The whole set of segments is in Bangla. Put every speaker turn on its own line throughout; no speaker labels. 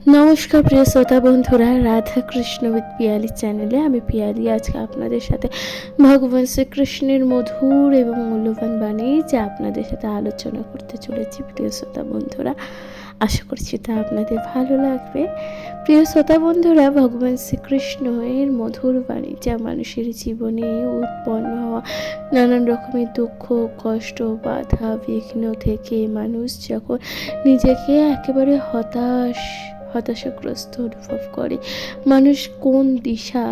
নমস্কার, প্রিয় শ্রোতা বন্ধুরা, রাধা কৃষ্ণ উইথ পিয়ালি চ্যানেলে আমি পিয়ালি। আজকে আপনাদের সাথে ভগবান শ্রীকৃষ্ণের মধুর এবং মূল্যবান বাণী যা আপনাদের সাথে আলোচনা করতে চলেছি, প্রিয় শ্রোতা বন্ধুরা। আশা করছি তা আপনাদের ভালো লাগবে। প্রিয় শ্রোতা বন্ধুরা, ভগবান শ্রীকৃষ্ণ এর মধুর বাণী যা মানুষের জীবনে উৎপন্ন হওয়া, নানান রকমের দুঃখ, কষ্ট, বাধা, বিঘ্ন থেকে মানুষ যখন নিজেকে একেবারে হতাশ হতাশাগ্রস্ত অনুভব করে। মানুষ কোন দিশা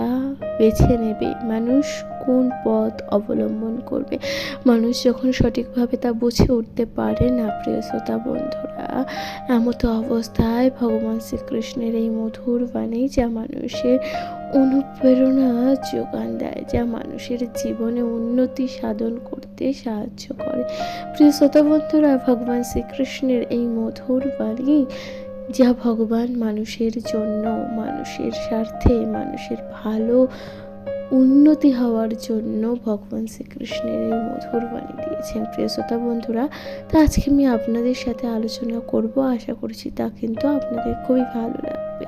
বেছে নেবে? মানুষ কোন পথ অবলম্বন করবে? মানুষ যখন সঠিকভাবে তা বুঝে উঠতে পারে না, প্রিয় শ্রোতা বন্ধুরা, এমতো অবস্থায় ভগবান শ্রীকৃষ্ণের এই মধুর বাণী যা মানুষের অনুপ্রেরণা যোগান দেয়, যা মানুষের জীবনে উন্নতি সাধন করতে সাহায্য করে। প্রিয় শ্রোতা বন্ধুরা, ভগবান শ্রীকৃষ্ণের এই মধুর বাণী যা ভগবান মানুষের জন্য, মানুষের স্বার্থে, মানুষের ভালো উন্নতি হওয়ার জন্য ভগবান শ্রীকৃষ্ণের এই মধুর বাণী দিয়েছেন। প্রিয় শ্রোতা বন্ধুরা, তো আজকে আমি আপনাদের সাথে আলোচনা করব। আশা করছি তা কিন্তু আপনাদের খুবই ভালো লাগবে।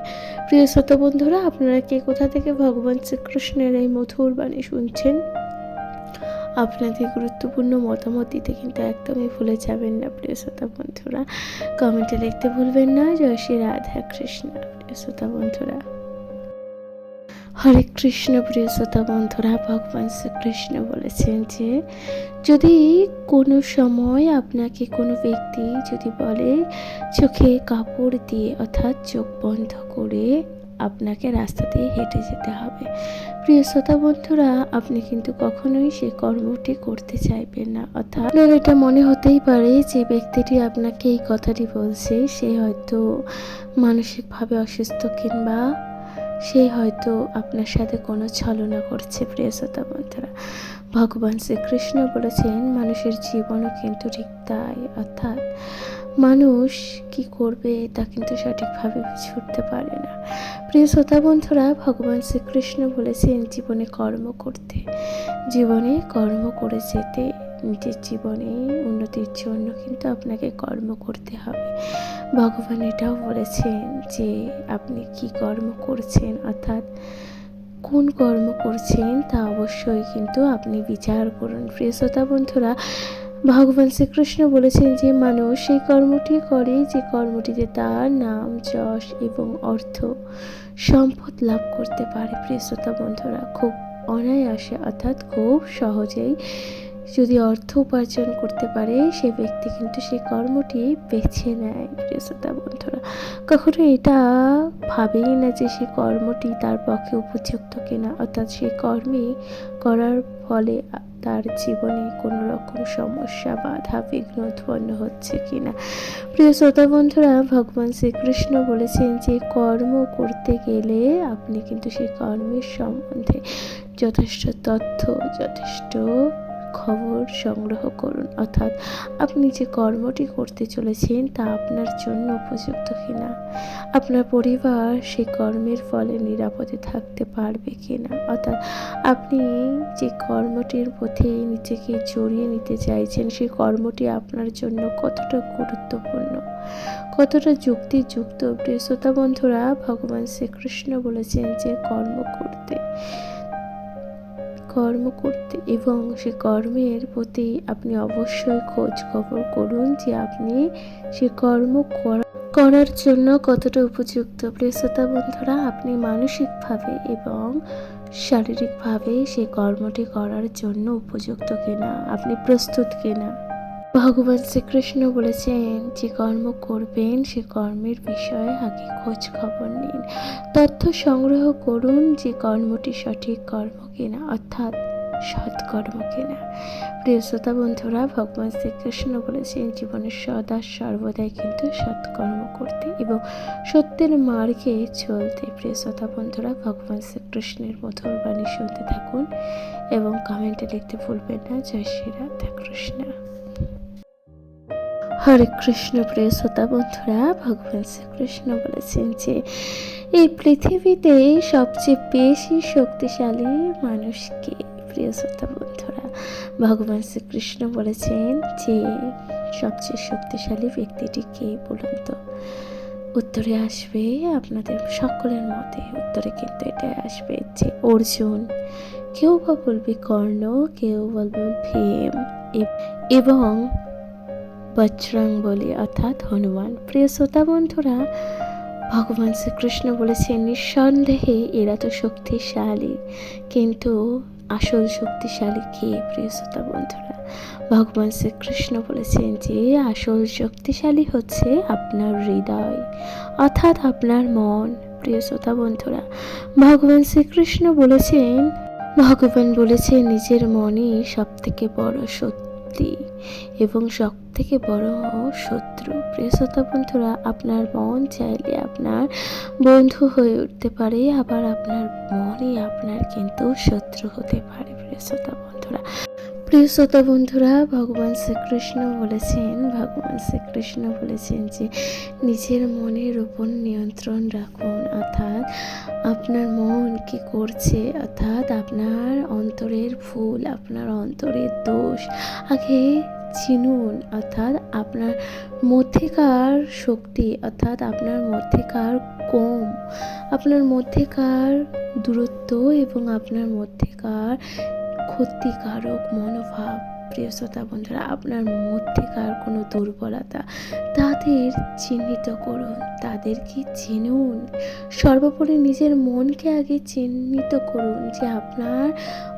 প্রিয় শ্রোতা বন্ধুরা, আপনারা কে কোথা থেকে ভগবান শ্রীকৃষ্ণের এই মধুর বাণী শুনছেন? আপনাদের গুরুত্বপূর্ণ মতামত দিতে কিন্তু একদমই ভুলে যাবেন না, প্রিয় শ্রোতা বন্ধুরা। কমেন্টে লিখতে ভুলবেন না। জয় শ্রী রাধা কৃষ্ণ, প্রিয় শ্রোতা বন্ধুরা। হরে কৃষ্ণ, প্রিয় শ্রোতা বন্ধুরা, ভগবান শ্রীকৃষ্ণ বলেছেন যে, যদি কোনো সময় আপনাকে কোনো ব্যক্তি যদি বলে, চোখে কাপড় দিয়ে অর্থাৎ চোখ বন্ধ করে আপনাকে রাস্তা দিয়ে হেঁটে যেতে হবে। প্রিয় শ্রোতা বন্ধুরা, আপনি কিন্তু কখনোই সে কর্মটি করতে চাইবেন না। অর্থাৎ আপনার এটা মনে হতেই পারে যে ব্যক্তিটি আপনাকে এই কথাটি বলছে, সে হয়তো মানসিকভাবে অসুস্থ কিংবা সে হয়তো আপনার সাথে কোনো ছলনা করছে। প্রিয় শ্রোতা বন্ধুরা, ভগবান শ্রীকৃষ্ণ বলেছেন, মানুষের জীবনও কিন্তু ঠিক তাই। অর্থাৎ মানুষ কি করবে তা কিন্তু সঠিকভাবে উঠতে পারে না। প্রিয় শ্রোতা বন্ধুরা, ভগবান শ্রীকৃষ্ণ বলেছেন, জীবনে কর্ম করতে। জীবনে কর্ম করে যেতে নিজের জীবনে উন্নতির জন্য কিন্তু আপনাকে কর্ম করতে হবে। ভগবান এটাও বলেছেন যে, আপনি কি কর্ম করছেন, অর্থাৎ কোন কর্ম করছেন তা অবশ্যই কিন্তু আপনি বিচার করুন। প্রিয় শ্রোতা বন্ধুরা ভগবান শ্রীকৃষ্ণ বলেছেন যে মানুষ সেই কর্মটি করে যে কর্মটিতে তার নাম, যশ এবং অর্থ সম্পদ লাভ করতে পারে। প্রিয় শ্রোতা বন্ধুরা, খুব অনায়াসে, অর্থাৎ খুব সহজেই যদি অর্থ উপার্জন করতে পারে, সে ব্যক্তি কিন্তু সেই কর্মটি বেছে নেয় শ্রোতা বন্ধুরা। কখনো এটা ভাবেই না যে সে কর্মটি তার পক্ষে উপযুক্ত কিনা, অর্থাৎ সেই কর্মই করার ফলে তার জীবনে কোনো রকম সমস্যা, বাধা, বিঘ্ন উৎপন্ন হচ্ছে কিনা। প্রিয় শ্রোতা বন্ধুরা, ভগবান শ্রীকৃষ্ণ বলেছেন যে কর্ম করতে গেলে আপনি কিন্তু সেই কর্মের সম্বন্ধে যথেষ্ট তথ্য, যথেষ্ট খবর সংগ্রহ করুন। অর্থাৎ আপনি যে কর্মটি করতে চলেছেন তা আপনার জন্য উপযুক্ত কিনা? আপনার পরিবার সেই কর্মের ফলে নিরাপদে থাকতে পারবে কিনা? অর্থাৎ আপনি যে কর্মটির পথে নিজেকে জড়িয়ে নিতে চাইছেন, সেই কর্মটি আপনার জন্য কতটা গুরুত্বপূর্ণ? কতটা যুক্তিযুক্ত? প্রিয় শ্রোতা বন্ধুরা, ভগবান শ্রীকৃষ্ণ বলেছেন যে কর্ম করতে কর্ম করতে এবং সে কর্মের প্রতি আপনি অবশ্যই খোঁজ খবর করুন যে আপনি সে কর্ম করা, করার জন্য কতটা উপযুক্ত। প্রিয় শ্রোতা বন্ধুরা, আপনি মানসিকভাবে এবং শারীরিকভাবে সেই কর্মটি করার জন্য উপযুক্ত কিনা? আপনি প্রস্তুত কিনা? ভগবান শ্রীকৃষ্ণ বলেছেন, যে কর্ম করবেন, সে কর্মের বিষয়ে আগে খোঁজ খবর নিন। তথ্য সংগ্রহ করুন যে কর্মটি সঠিক কর্ম কিনা, অর্থাৎ সৎকর্ম কিনা। প্রিয় শ্রোতা বন্ধুরা, ভগবান শ্রীকৃষ্ণ বলেছেন জীবনের সদা সর্বদাই কিন্তু সৎকর্ম করতে এবং সত্যের মার্গে চলতে। প্রিয় শ্রোতা বন্ধুরা, ভগবান শ্রীকৃষ্ণের মধুর বাণী শুনতে থাকুন এবং কমেন্টে লিখতে ভুলবেন না। জয় শ্রী রাধা কৃষ্ণ হরে কৃষ্ণ প্রিয় শ্রোতা বন্ধুরা, ভগবান শ্রীকৃষ্ণ বলেছেন যে এই পৃথিবীতে সবচেয়ে বেশি শক্তিশালী মানুষকে প্রিয় শ্রোতা বন্ধুরা, ভগবান শ্রীকৃষ্ণ বলেছেন যে সবচেয়ে শক্তিশালী ব্যক্তিটি কে বলুন তো। উত্তরে আসবে আপনাদের সকলের মতে, উত্তরে কিন্তু এটা আসবে যে অর্জুন, কেউ বা বলবে কর্ণ, কেউ বলবে ভীম, এবং বজরং বলি, অর্থাৎ হনুমান। প্রিয় শ্রোতা বন্ধুরা, ভগবান শ্রীকৃষ্ণ বলেছেন, নিঃসন্দেহে এরা তো শক্তিশালী। কিন্তু আসল শক্তিশালী কে, প্রিয় শ্রোতা বন্ধুরা? ভগবান শ্রীকৃষ্ণ বলেছেন যে, আসল শক্তিশালী হচ্ছে আপনার হৃদয়, অর্থাৎ আপনার মন। প্রিয় শ্রোতা বন্ধুরা, ভগবান শ্রীকৃষ্ণ বলেছেন, ভগবান বলেছেন, নিজের মনই সব থেকে বড় সত্যি এবং সব থেকে বড় শত্রু প্রিয় শ্রোতা বন্ধুরা, আপনার মন চাইলে আপনার বন্ধু হয়ে উঠতে পারে, আবার আপনার মনই আপনার কিন্তু শত্রু হতে পারে প্রিয় শ্রোতা বন্ধুরা। প্রিয় শ্রোতা বন্ধুরা, ভগবান শ্রীকৃষ্ণ বলেছেন, ভগবান শ্রীকৃষ্ণ বলেছেন যে নিজের মনের উপর নিয়ন্ত্রণ রাখুন। অর্থাৎ আপনার মন কি করছে, অর্থাৎ আপনার অন্তরের ভুল, আপনার অন্তরের দোষ, আগে চিনুন। অর্থাৎ আপনার মধ্যেকার শক্তি, অর্থাৎ আপনার মধ্যেকার কম, আপনার মধ্যেকার দূরত্ব এবং আপনার মধ্যেকার ক্ষতিকারক মনোভাব। প্রিয় শ্রোতা বন্ধুরা, আপনার মধ্যেকার কোনো দুর্বলতা তাদের চিহ্নিত করুন, তাদেরকে চিনুন। সর্বোপরি নিজের মনকে আগে চিহ্নিত করুন যে আপনার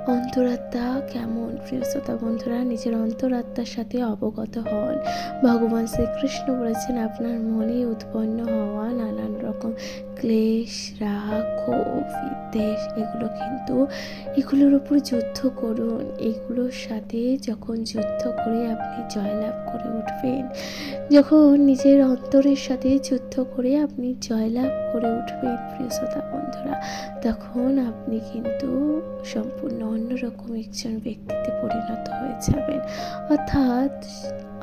অন্তরাত্মা কেমন? প্রিয় শ্রোতা বন্ধুরা, নিজের অন্তরাত্মার সাথে অবগত হন। ভগবান শ্রীকৃষ্ণ বলেছেন, আপনার মনে উৎপন্ন হওয়া নানান রকম ক্লেশ, রাগ, ক্ষোভ, বিদ্বেষ, এগুলো কিন্তু এগুলোর উপর যুদ্ধ করুন। এগুলোর সাথে যখন যুদ্ধ করে আপনি জয়লাভ করে উঠবেন, যখন নিজের অন্তরের সাথে যুদ্ধ করে আপনি জয়লাভ করে উঠবেন, প্রিয় শ্রোতা বন্ধুরা, তখন আপনি কিন্তু সম্পূর্ণ অন্যরকম একজন ব্যক্তিতে পরিণত হয়ে যাবেন। অর্থাৎ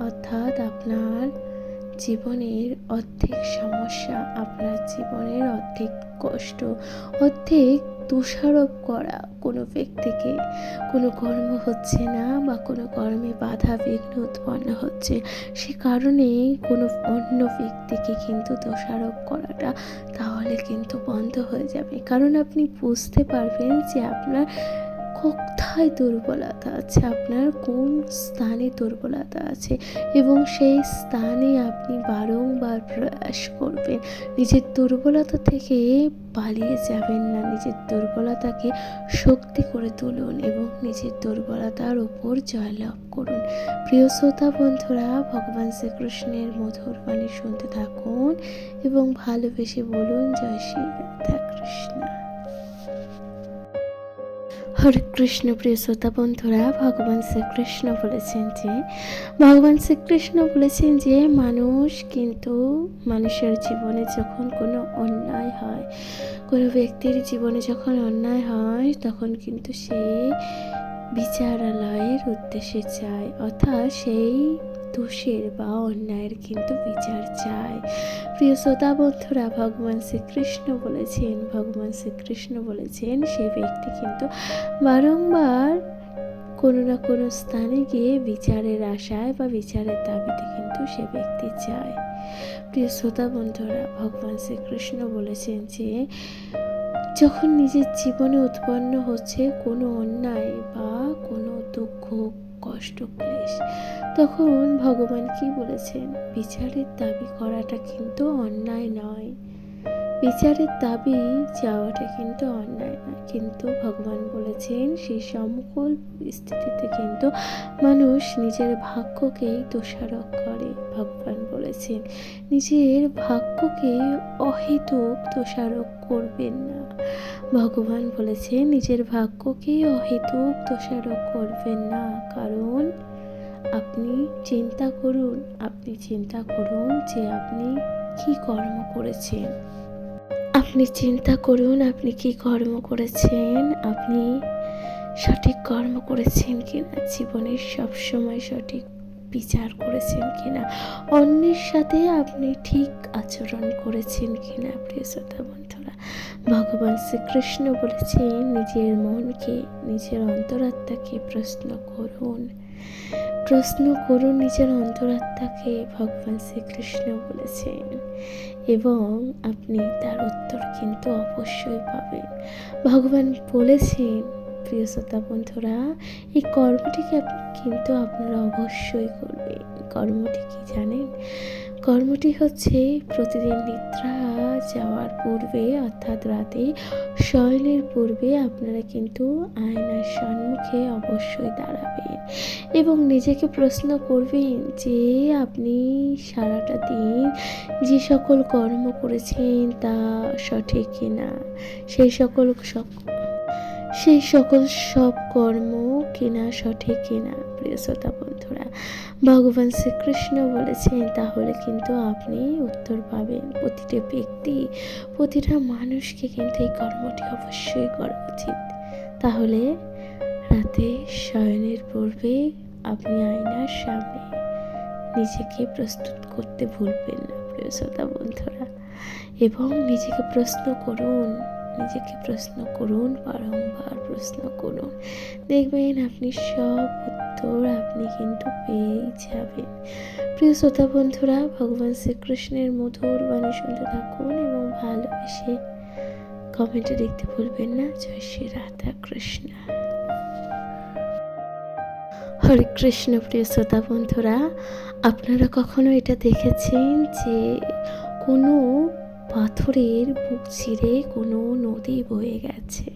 অর্থাৎ আপনার জীবনের অর্ধেক সমস্যা, আপনার জীবনের অর্ধেক কষ্ট, অর্ধেক দোষারোপ করা কোনো ব্যক্তিকে কোনো কর্ম হচ্ছে না বা কোনো কর্মে বাধা বিঘ্ন উৎপন্ন হচ্ছে, সে কারণে কোনো অন্য ব্যক্তিকে কিন্তু দোষারোপ করাটা তাহলে কিন্তু বন্ধ হয়ে যাবে। কারণ আপনি বুঝতে পারবেন যে আপনার কোথায় দুর্বলতা আছে? আপনার কোন স্থানে দুর্বলতা আছে? এবং সেই স্থানে আপনি বারংবার প্রয়াস করবেন। নিজের দুর্বলতা থেকে পালিয়ে যাবেন না। নিজের দুর্বলতাকে শক্তি করে তুলুন এবং নিজের দুর্বলতার উপর জয়লাভ করুন। প্রিয় শ্রোতা বন্ধুরা, ভগবান শ্রীকৃষ্ণের মধুর বাণী শুনতে থাকুন এবং ভালোবেসে বলুন, জয় শ্রী রাধা কৃষ্ণ হরে কৃষ্ণ প্রিয় শ্রোতা বন্ধুরা, ভগবান শ্রীকৃষ্ণ বলেছেন যে, ভগবান শ্রীকৃষ্ণ বলেছেন যে, মানুষ কিন্তু মানুষের জীবনে যখন কোনো অন্যায় হয়, কোনো ব্যক্তির জীবনে যখন অন্যায় হয়, তখন কিন্তু সে বিচারালয়ের উদ্দেশ্যে চায় অর্থাৎ সেই দোষের বা অন্যায়ের কিন্তু বিচার চায়। প্রিয় শ্রোতা, বন্ধুরা, ভগবান শ্রীকৃষ্ণ বলেছেন, ভগবান শ্রীকৃষ্ণ বলেছেন সেই ব্যক্তি কিন্তু বারংবার কোনো না কোনো স্থানে গিয়ে বিচারের আশায় বা বিচারের দাবিতে কিন্তু সে ব্যক্তি চায়। প্রিয় শ্রোতা, বন্ধুরা, ভগবান শ্রীকৃষ্ণ বলেছেন যে, যখন নিজের জীবনে উৎপন্ন হচ্ছে কোনো অন্যায় বা কোনো দুঃখ কষ্ট ক্লেশ তখন ভগবান কি বলেছেন? বিচারের দাবি করাটা কিন্তু অন্যায় নয়। বিচারের দাবি যাওয়াটা কিন্তু অন্যায় না কিন্তু ভগবান বলেছেন সেই সমকল পরিস্থিতিতে কিন্তু মানুষ নিজের ভাগ্যকেই দোষারোপ করে। ভগবান বলেছেন, নিজের ভাগ্যকে অহেতুক দোষারোপ করবেন না। ভগবান বলেছেন নিজের ভাগ্যকে অহেতুক দোষারোপ করবেন না, কারণ আপনি চিন্তা করুন, আপনি চিন্তা করুন যে আপনি কি কর্ম করেছেন। আপনি চিন্তা করুন, আপনি কি কর্ম করেছেন, আপনি সঠিক কর্ম করেছেন কিনা, জীবনের সবসময় সঠিক বিচার করেছেন কিনা, অন্যের সাথে আপনি ঠিক আচরণ করেছেন কিনা, প্রিয় শ্রোতা বন্ধুরা ভগবান শ্রীকৃষ্ণ বলেছেন, নিজের মনকে, নিজের অন্তরাত্মাকে প্রশ্ন করুন। প্রশ্ন করুন নিজের অন্তরাত্মাকে, ভগবান শ্রীকৃষ্ণ বলেছেন। এবং আপনি তার উত্তর কিন্তু অবশ্যই পাবেন। ভগবান বলেছেন, প্রিয় শ্রোতা বন্ধুরা, এই কর্মটিকে কিন্তু আপনারা অবশ্যই করবেন। কর্মটি কি জানেন? কর্মটি হচ্ছে প্রতিদিন নিদ্রা যাওয়ার পূর্বে, অর্থাৎ রাতে শয়নের পূর্বে আপনারা কিন্তু আয়নার সম্মুখে অবশ্যই দাঁড়াবেন এবং নিজেকে প্রশ্ন করবেন যে আপনি সারাটা দিন যে সকল কর্ম করেছেন তা সঠিক কিনা? সেই সকল সক- সেই সকল সব কর্ম কিনা সঠিক কিনা? প্রিয় শ্রোতা বন্ধুরা, ভগবান শ্রীকৃষ্ণ বলেছেন, তাহলে কিন্তু আপনি উত্তর পাবেন। প্রতিটা ব্যক্তি, প্রতিটা মানুষকে কিন্তু এই কর্মটি অবশ্যই করা উচিত। তাহলে রাতে শয়নের পূর্বে আপনি আয়নার সামনে নিজেকে প্রস্তুত করতে ভুলবেন না, প্রিয় শ্রোতা বন্ধুরা। এবং নিজেকে প্রশ্ন করুন নিজেকে প্রশ্ন করুন, বারংবার প্রশ্ন করুন। দেখবেন আপনি সব উত্তর আপনি কিন্তু পেয়েই যাবেন। প্রিয় শ্রোতা বন্ধুরা, ভগবান শ্রীকৃষ্ণের মধুর বাণী শুনতে থাকুন এবং ভালোবেসে কমেন্টে দেখতে ভুলবেন না। জয় শ্রী রাধা কৃষ্ণ। হরে কৃষ্ণ প্রিয় শ্রোতা বন্ধুরা, আপনারা কখনো এটা দেখেছেন যে কোনো পাথরের বুক ছিঁড়ে কোনো নদী বয়ে গেছে।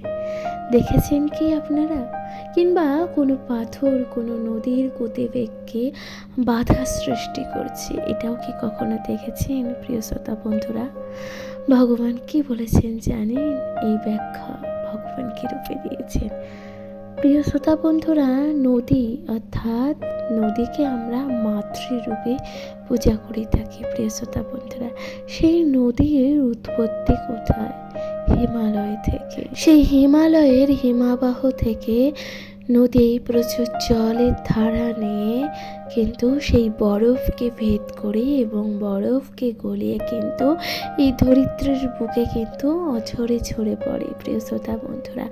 দেখেছেন কি আপনারা? কিংবা কোনো পাথর কোনো নদীর গতিবেগকে বাধা সৃষ্টি করছে, এটাও কি কখনো দেখেছেন প্রিয় শ্রোতা বন্ধুরা? ভগবান কি বলেছেন জানেন? এই ব্যাখ্যা ভগবান কি রূপে দিয়েছেন। প্রিয় শ্রোতা বন্ধুরা, নদী অর্থাৎ নদীকে আমরা মাতৃরূপে পূজা করে থাকি, প্রিয় শ্রোতা বন্ধুরা। সেই নদীর উৎপত্তি কোথায়? হিমালয় থেকে। সেই হিমালয়ের হিমাবাহ থেকে নদী প্রচুর জলের ধারা নিয়ে কিন্তু সেই বরফকে ভেদ করে এবং বরফকে গলিয়ে কিন্তু এই ধরিত্রের বুকে কিন্তু অঝরে ঝরে পড়ে, প্রিয় শ্রোতা বন্ধুরা।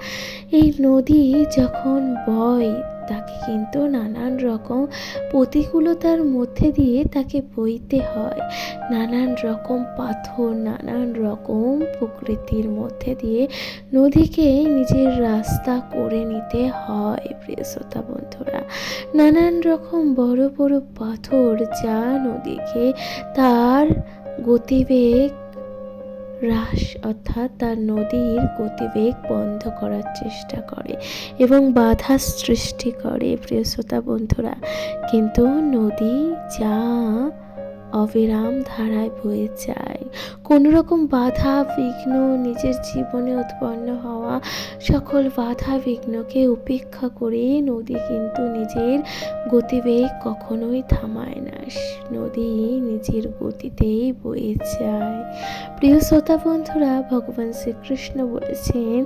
এই নদী যখন বয় তাকে কিন্তু নানান রকম প্রতিকূলতার মধ্যে দিয়ে তাকে বইতে হয়। নানান রকম পাথর, নানান রকম প্রকৃতির মধ্যে দিয়ে নদীকে নিজের রাস্তা করে নিতে হয়, প্রিয় শ্রোতা বন্ধুরা। নানান রকম বড় বড় পাথর যা নদীকে তার গতিবেগ হ্রাস, অর্থাৎ তার নদীর গতিবেগ বন্ধ করার চেষ্টা করে এবং বাধা সৃষ্টি করে। প্রিয় শ্রোতা বন্ধুরা, কিন্তু নদী যা অবিরাম ধারায় বয়ে যায়। কোনো রকম বাধা বিঘ্ন নিজের জীবনে উৎপন্ন হওয়া সকল বাধা বিঘ্নকে উপেক্ষা করে নদী কিন্তু নিজের গতিবেগ কখনোই থামায় না। নদী নিজের গতিতেই বয়ে যায়। প্রিয় শ্রোতা বন্ধুরা, ভগবান শ্রীকৃষ্ণ বলেছেন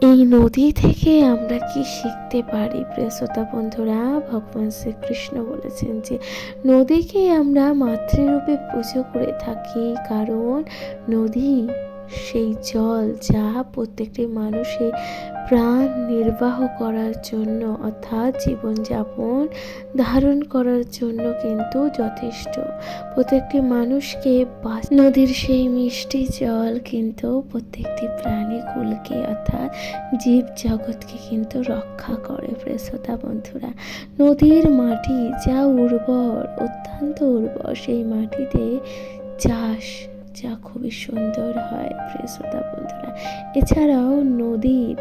এই নদী থেকে আমরা কি শিখতে পারি প্রেসতা বন্ধুরা? ভগবান শ্রীকৃষ্ণ বলেছেন যে, নদীকে আমরা মাতৃরূপে পুজো করে থাকি কারণ নদী সেই জল যা প্রত্যেকটি মানুষের প্রাণ নির্বাহ করার জন্য অর্থাৎ জীবনযাপন ধারণ করার জন্য কিন্তু যথেষ্ট। প্রত্যেকটি মানুষকে নদীর সেই মিষ্টি জল কিন্তু প্রত্যেকটি প্রাণীকুলকে অর্থাৎ জীব জগৎকে কিন্তু রক্ষা করে। প্রেসতা বন্ধুরা, নদীর মাটি যা উর্বর, অত্যন্ত উর্বর, সেই মাটিতে চাষ যা খুবই সুন্দর হয় প্রেসতা বন্ধুরা। এছাড়াও নদীর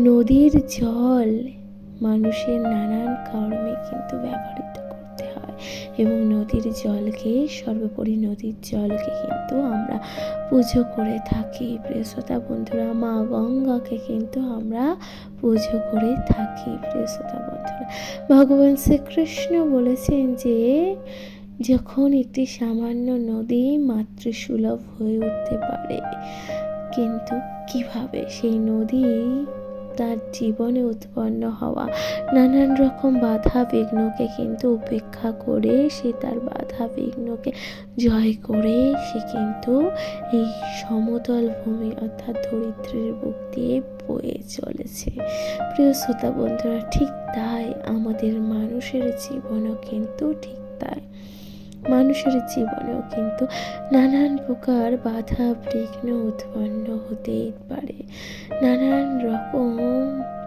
নদীর জল মানুষের নানান কর্মে কিন্তু ব্যবহৃত করতে হয় এবং নদীর জলকে, সর্বোপরি নদীর জলকে কিন্তু আমরা পুজো করে থাকি। প্রিয়শ্রোতা বন্ধুরা, মা গঙ্গাকে কিন্তু আমরা পুজো করে থাকি প্রিয়শ্রোতা বন্ধুরা। ভগবান শ্রীকৃষ্ণ বলেছেন যে যখন একটি সামান্য নদী মাতৃসুলভ হয়ে উঠতে পারে, কিন্তু কীভাবে সেই নদী তার জীবনে উৎপন্ন হওয়া নানান রকম বাধা বিঘ্নকে কিন্তু উপেক্ষা করে, সে তার বাধা বিঘ্নকে জয় করে, সে কিন্তু এই সমতল ভূমি অর্থাৎ ধরিত্রীর বুক দিয়ে বয়ে চলেছে। প্রিয় শ্রোতা বন্ধুরা, ঠিক তাই আমাদের মানুষের জীবনও কিন্তু ঠিক তাই। মানুষের জীবনেও কিন্তু নানান প্রকার বাধা, বিঘ্ন উৎপন্ন হতেই পারে। নানান রকম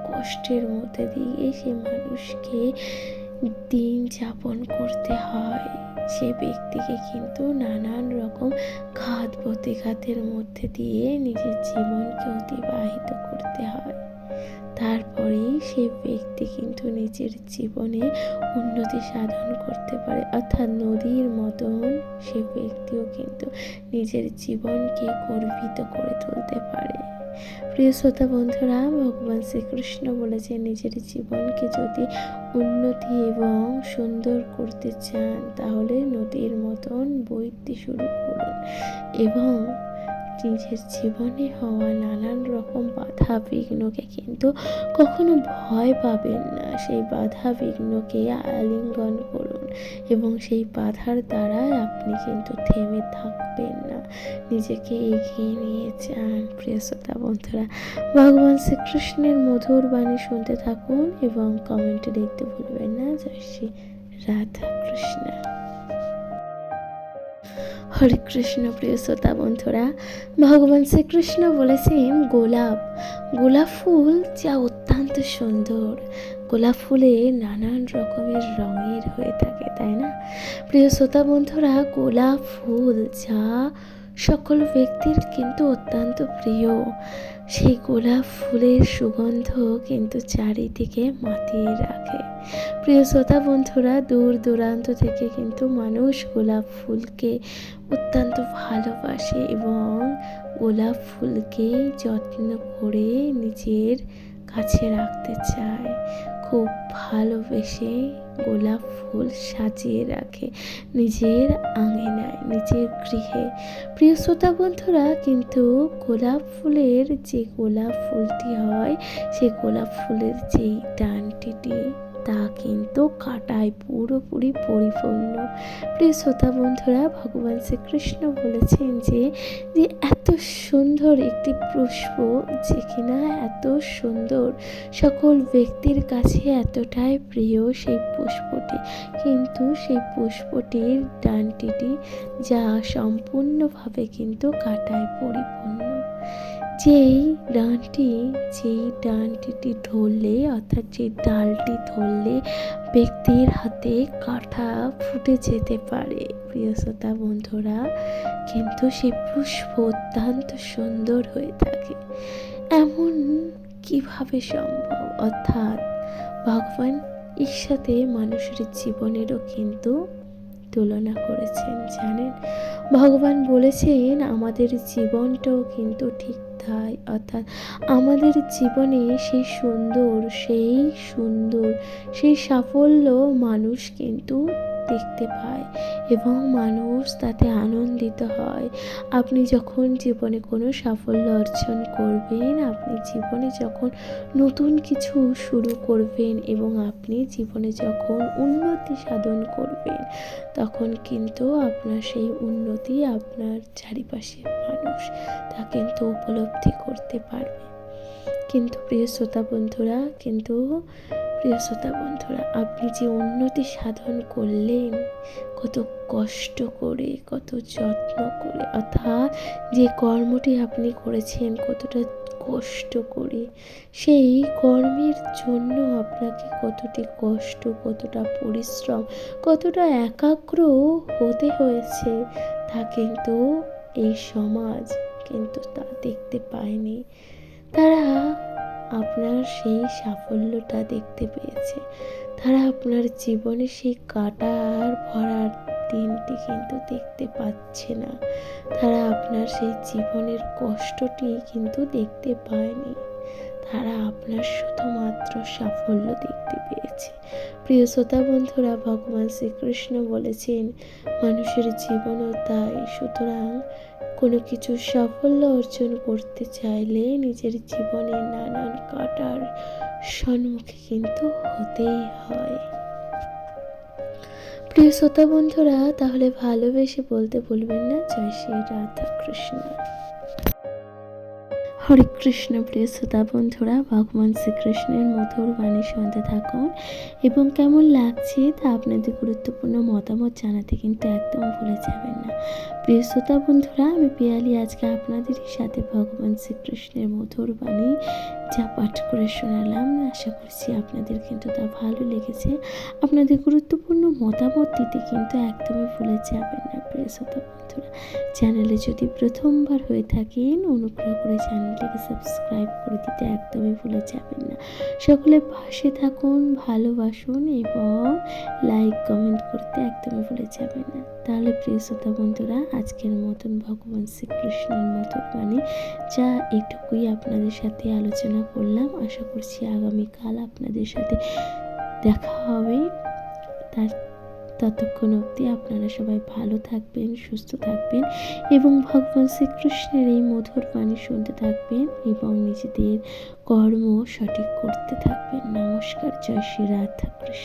কষ্টের মধ্যে দিয়ে সে মানুষকে দিন যাপন করতে হয়। সে ব্যক্তিকে কিন্তু নানান রকম ঘাত প্রতিঘাতের মধ্যে দিয়ে নিজের জীবনকে অতিবাহিত করতে হয়। তারপরেই সে ব্যক্তি কিন্তু নিজের জীবনে উন্নতি সাধন করতে পারে। অর্থাৎ নদীর মতন সে ব্যক্তিও কিন্তু নিজের জীবনকে গর্বিত করে তুলতে পারে। প্রিয় শ্রোতা বন্ধুরা, ভগবান শ্রীকৃষ্ণ বলেছেন, নিজের জীবনকে যদি উন্নতি এবং সুন্দর করতে চান, তাহলে নদীর মতন বইতে শুরু করুন এবং নিজের জীবনে হওয়া নানান রকম বাধা বিঘ্নকে কিন্তু কখনো ভয় পাবেন না। সেই বাধা বিঘ্নকে আলিঙ্গন করুন এবং সেই বাধার দ্বারা আপনি কিন্তু থেমে থাকবেন না। নিজেকে এগিয়ে নিয়ে যান। প্রিয় শ্রোতা বন্ধুরা, ভগবান শ্রীকৃষ্ণের মধুর বাণী শুনতে থাকুন এবং কমেন্টে দেখতে ভুলবেন না। জয় শ্রী রাধা কৃষ্ণ হরে কৃষ্ণ প্রিয় শ্রোতা বন্ধুরা, ভগবান শ্রীকৃষ্ণ বলেছেন, গোলাপ গোলাপ ফুল যা অত্যন্ত সুন্দর। গোলাপ ফুলে নানান রকমের রঙের হয়ে থাকে, তাই না? প্রিয় শ্রোতা বন্ধুরা, গোলাপ ফুল যা সকল ব্যক্তির কিন্তু অত্যন্ত প্রিয়। সেই গোলাপ ফুলের সুগন্ধ কিন্তু চারিদিকে মাতিয়ে রাখে। প্রিয় শ্রোতা বন্ধুরা, দূর দূরান্ত থেকে কিন্তু মানুষ গোলাপ ফুলকে অত্যন্ত ভালোবাসে এবং গোলাপ ফুলকে যত্ন করে নিজের কাছে রাখতে চায়। খুব ভালোবেসে গোলাপ ফুল সাজিয়ে রাখে। নিজের আঙিনায়, নিজের গৃহে। প্রিয় শ্রোতা বন্ধুরা, কিন্তু গোলাপ ফুলের যে গোলাপ ফুলটি হয়, সে গোলাপ ফুলের যেই ডানটিটি তা কিন্তু কাটায় পুরোপুরি পরিপূর্ণ। প্রিয় শ্রোতা বন্ধুরা, ভগবান শ্রীকৃষ্ণ বলেছেন যে যে এত সুন্দর একটি পুষ্প যে কিনা এত সুন্দর, সকল ব্যক্তির কাছে এতটাই প্রিয় সেই পুষ্পটি। কিন্তু সেই পুষ্পটির ডানটিটি যা সম্পূর্ণভাবে কিন্তু কাটায় পরিপূর্ণ। যেই ডানটি, যেই ডানটিটি ধরলে, অর্থাৎ যে ডালটি ধরলে ব্যক্তির হাতে কাঁটা ফুটে যেতে পারে। প্রিয় শ্রোতা বন্ধুরা, কিন্তু সে পুষ্প অত্যন্ত সুন্দর হয়ে থাকে। এমন কীভাবে সম্ভব? অর্থাৎ ভগবান এর সাথে মানুষের জীবনেরও কিন্তু তুলনা করেছেন, জানেন? ভগবান বলেছেন, আমাদের জীবনটাও কিন্তু ঠিক তাই অর্থাৎ আমাদের জীবনে সেই সুন্দর সেই সুন্দর সেই সাফল্য মানুষ কিন্তু দেখতে পায় এবং মানুষ তাতে আনন্দিত হয়। আপনি যখন জীবনে কোনো সাফল্য অর্জন করবেন, আপনি জীবনে যখন নতুন কিছু শুরু করবেন এবং আপনি জীবনে যখন উন্নতি সাধন করবেন, তখন কিন্তু আপনার সেই উন্নতি আপনার চারিপাশের মানুষ তা কিন্তু উপলব্ধি করতে পারবে। কিন্তু প্রিয় শ্রোতা বন্ধুরা, কিন্তু প্রিয় শ্রোতা বন্ধুরা, আপনি যে উন্নতি সাধন করলেন, কত কষ্ট করে, কত যত্ন করে, অর্থাৎ যে কর্মটি আপনি করেছেন, কতটা কষ্ট করে, সেই কর্মের জন্য আপনাকে কতটি কষ্ট, কতটা পরিশ্রম, কতটা একাগ্র হতে হয়েছে, তা কিন্তু এই সমাজ কিন্তু তা দেখতে পায়নি। তারা আপনার সেই সাফল্যটা দেখতে পেয়েছে। তারা আপনার জীবনে সেই কাটার ভরার দিনটি কিন্তু দেখতে পাচ্ছে না। তারা আপনার সেই জীবনের কষ্টটি কিন্তু দেখতে পায়নি। তারা আপনার শুধুমাত্র সাফল্য দেখতে পেয়েছে। প্রিয় শ্রোতা বন্ধুরা, ভগবান শ্রীকৃষ্ণ বলেছেন, মানুষের জীবনও তাই। সুতরাং কোনো কিছু সাফল্য অর্জন করতে চাইলে নিজের জীবনে নানান কাটার সম্মুখে কিন্তু হতেই হয়। প্রিয় শ্রোতা বন্ধুরা, তাহলে ভালোবেসে বলতে ভুলবেন না। জয় শ্রী রাধা কৃষ্ণ। হরে কৃষ্ণ, প্রিয় শ্রোতা বন্ধুরা, ভগবান শ্রীকৃষ্ণের মধুর বাণী শুনতে থাকুন। এবং কেমন লাগছে তা আপনাদের গুরুত্বপূর্ণ মতামত জানাতে কিন্তু একদম ভুলে যাবেন না। প্রিয় শ্রোতা বন্ধুরা, আমি পিয়ালি আজকে আপনাদেরই সাথে ভগবান শ্রীকৃষ্ণের মধুর বাণী যা পাঠ করে শোনালাম। আশা করছি আপনাদের কিন্তু তা ভালো লেগেছে। আপনাদের গুরুত্বপূর্ণ মতামত দিতে কিন্তু একদমই ভুলে যাবেন না, প্রিয় শ্রোতা বন্ধুরা। চ্যানেলে যদি প্রথমবার হয়ে থাকেন, অনুগ্রহ করে চ্যানেলটিকে সাবস্ক্রাইব করে দিতে একদমই ভুলে যাবেন না। সকলে পাশে থাকুন, ভালোবাসুন এবং লাইক, কমেন্ট করতে একদমই ভুলে যাবেন না। তাহলে প্রিয় শ্রোতা বন্ধুরা, আজকের মতন ভগবান শ্রীকৃষ্ণের মতন মানে যা এটুকুই আপনাদের সাথে আলোচনা করলাম, আশা করছি আগামীকাল আপনাদের সাথে দেখা হবে। তার ততক্ষণ অবধি আপনারা সবাই ভালো থাকবেন, সুস্থ থাকবেন এবং ভগবান শ্রীকৃষ্ণের এই মধুর বাণী শুনতে থাকবেন এবং নিজেদের কর্ম সঠিক করতে থাকবেন। নমস্কার, জয় শ্রী রাধা কৃষ্ণ